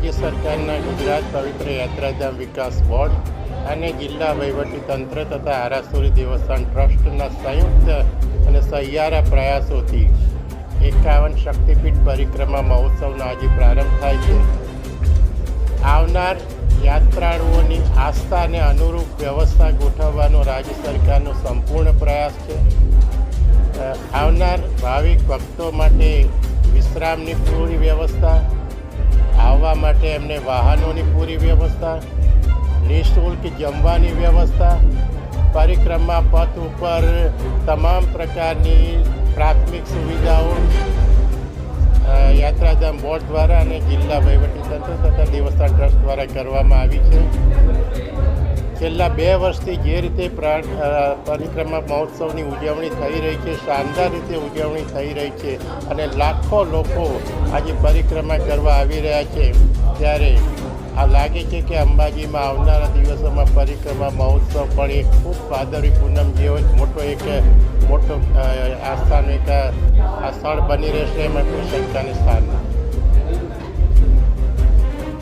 રાજ્ય સરકારના ગુજરાત પવિત્ર યાત્રાધામ વિકાસ બોર્ડ અને જિલ્લા વહીવટીતંત્ર તથા આરાસુરી દેવસ્થાન ટ્રસ્ટના સંયુક્ત અને સહિયારા પ્રયાસોથી એકાવન શક્તિપીઠ પરિક્રમા મહોત્સવનો આજે પ્રારંભ થાય છે. આવનાર યાત્રાળુઓની આસ્થાને અનુરૂપ વ્યવસ્થા ગોઠવવાનો રાજ્ય સરકારનો સંપૂર્ણ પ્રયાસ છે. આવનાર ભાવિક ભક્તો માટે વિશ્રામની પૂરી વ્યવસ્થા આવવા માટે એમને વાહનોની પૂરી વ્યવસ્થા નિઃશુલ્ક જમવાની વ્યવસ્થા, પરિક્રમા પથ ઉપર તમામ પ્રકારની પ્રાથમિક સુવિધાઓ યાત્રાધામ બોર્ડ દ્વારા અને જિલ્લા વહીવટીતંત્ર તથા દેવસ્થાન ટ્રસ્ટ દ્વારા કરવામાં આવી છે. છેલ્લા બે વર્ષથી જે રીતે પ્રા- પરિક્રમા મહોત્સવની ઉજવણી થઈ રહી છે, શાનદાર રીતે ઉજવણી થઈ રહી છે અને લાખો લોકો આજે પરિક્રમા કરવા આવી રહ્યા છે. ત્યારે આ લાગે છે કે અંબાજીમાં આવનારા દિવસોમાં પરિક્રમા મહોત્સવ પણ એક ખૂબ ભાદરવી પૂનમ જેવો જ મોટો એક, મોટો આસ્થાનો એક આ સ્થળ બની રહેશે એમાં કોઈ શંકાને સ્થાન નથી.